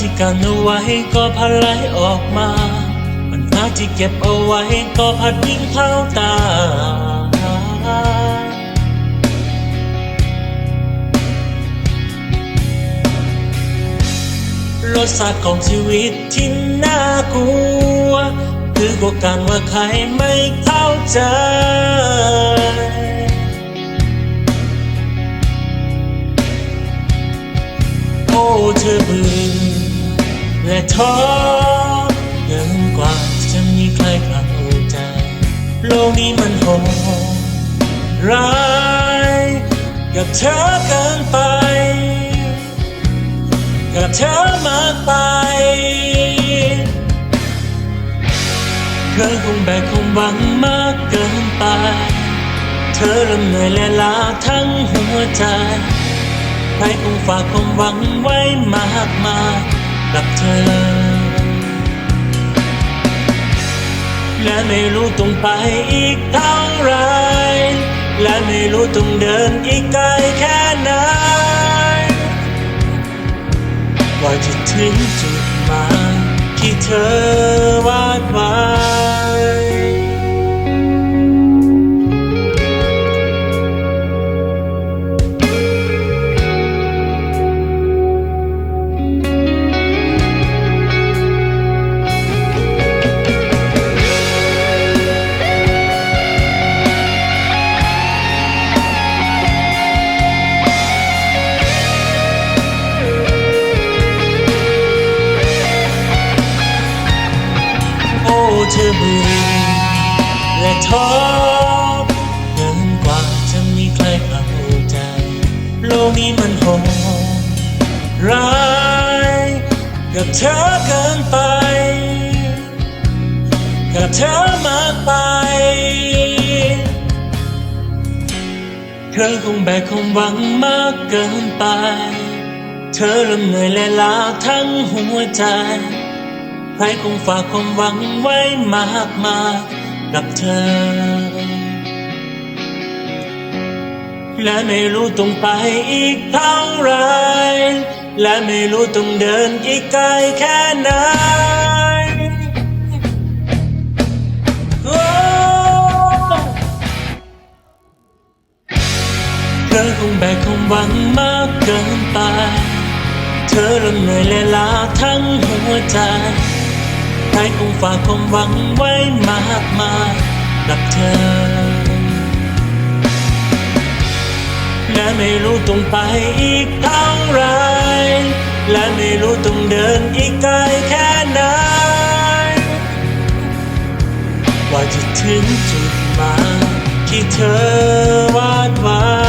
ที่กันเอาไว้ก็พัดไหลออกมา ปัญหาที่เก็บเอาไว้ก็พัดวิ่งเข้าตา รสชาติของชีวิตที่น่ากลัว คือกว่าการว่าใครไม่เข้าใจ และท้อเกินกว่าจะมีใครเข้าใจ โลกนี้มันโหดร้ายกับเธอเกินไป กับเธอมากไปเคยคงแบกคงหวังมากเกินไป เธอเริ่มเหนื่อยและล้าทั้งหัวใจใครคงฝากความหวังไว้มากมาย กับเธอและไม่รู้ต้องไปอีกเท่าไร และไม่รู้ต้องเดินอีกไกลแค่ไหนกว่าจะถึงจุดหมายที่เธอ ท้อเกินกว่าจะมีใครเข้าใจ โลกนี้มันโหดร้ายกับเธอเกินไป กับเธอมากไป เธอคงแบกความหวังมากเกินไป เธอเริ่มเหนื่อยและล้าทั้งหัวใจ ใครคงฝากความหวังไว้มากมาย กับเธอ และไม่รู้ต้องไปอีกเท่าไร และไม่รู้ต้องเดินอีกไกลแค่ไหนเธอคงแบกความหวังมากเกินไป เธอเริ่มเหนื่อยและล้าทั้งหัวใจ ใครคงฝากความหวังไว้มากมายกับเธอ และไม่รู้ต้องไปอีกเท่าไร และไม่รู้ต้องเดินอีกไกลแค่ไหนว่าจะถึงจุดหมายที่เธอวาดไว้